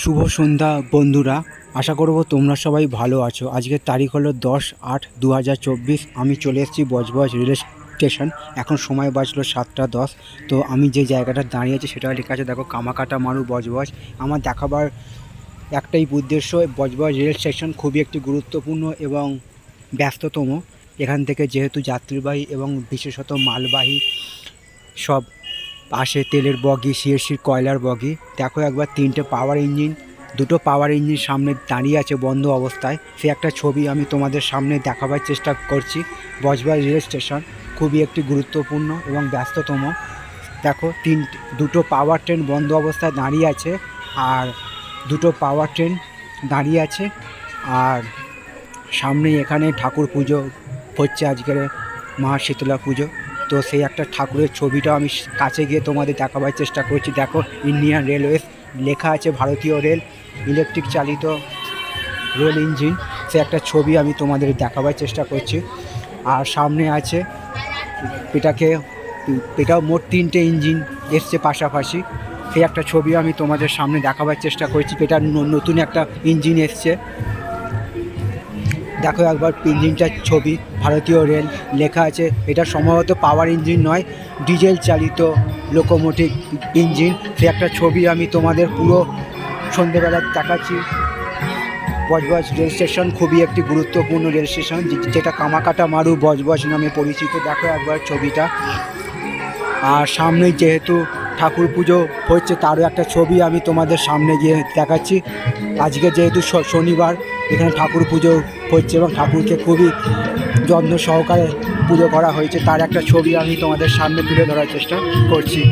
শুভ সন্ধ্যা, বন্ধুরা। আশা করব তোমরা সবাই ভালো আছো। আজকের তারিখ হলো দশ আট দু আমি চলে এসেছি বজবজ রেল স্টেশন। এখন সময় বাজলো সাতটা দশ। তো আমি যে জায়গাটা দাঁড়িয়ে আছি সেটা লেখা আছে, দেখো, কামাকাটা মারু বজবজ। আমার দেখাবার একটাই উদ্দেশ্য, বজবজ রেল স্টেশন খুবই একটি গুরুত্বপূর্ণ এবং ব্যস্ততম। এখান থেকে যেহেতু যাত্রীবাহী এবং বিশেষত মালবাহী সব পাশে তেলের বগি সিএসসির কয়লার বগি। দেখো একবার তিনটে পাওয়ার ইঞ্জিন দুটো পাওয়ার ইঞ্জিন সামনে দাঁড়িয়ে আছে বন্ধ অবস্থায়। সে একটা ছবি আমি তোমাদের সামনে দেখাবার চেষ্টা করছি। বজবাই রেল স্টেশন খুবই একটি গুরুত্বপূর্ণ এবং ব্যস্ততম। দেখো তিন, দুটো পাওয়ার ট্রেন বন্ধ অবস্থায় দাঁড়িয়ে আছে আর দুটো পাওয়ার ট্রেন দাঁড়িয়ে আছে আর সামনে এখানে ঠাকুর পুজো হচ্ছে আজকের মা শীতলা পুজো। তো সেই একটা ঠাকুরের ছবিটা আমি কাছে গিয়ে তোমাদের দেখাবার চেষ্টা করছি। দেখো ইন্ডিয়ান রেলওয়েজ লেখা আছে, ভারতীয় রেল ইলেকট্রিক চালিত রেল ইঞ্জিন। সে একটা ছবি আমি তোমাদের দেখাবার চেষ্টা করছি। আর সামনে আছে, এটাকে, এটাও মোট তিনটে ইঞ্জিন এসছে পাশাপাশি। সেই একটা ছবি আমি তোমাদের সামনে দেখাবার চেষ্টা করছি। এটা নতুন একটা ইঞ্জিন এসছে। দেখো একবার ইঞ্জিনটার ছবি, ভারতীয় রেল লেখা আছে। এটা সম্ভবত পাওয়ার ইঞ্জিন নয়, ডিজেল চালিত লোকোমোটিভ ইঞ্জিন। সে একটা ছবি আমি তোমাদের পুরো সন্ধেবেলা দেখাচ্ছি। বজবজ রেল স্টেশন খুবই একটি গুরুত্বপূর্ণ রেল স্টেশন যেটা কামাকাটা মারু বজবজ নামে পরিচিত। দেখো একবার ছবিটা। আর সামনে যেহেতু ঠাকুর পুজো হচ্ছে, তারও একটা ছবি আমি তোমাদের সামনে গিয়ে দেখাচ্ছি। আজকে যেহেতু শনিবার এখানে ঠাকুর পুজো হচ্ছে এবং ঠাকুরকে খুবই যত্ন সহকারে পুজো করা হয়েছে। তার একটা ছবি আমি তোমাদের সামনে তুলে ধরার চেষ্টা করছি।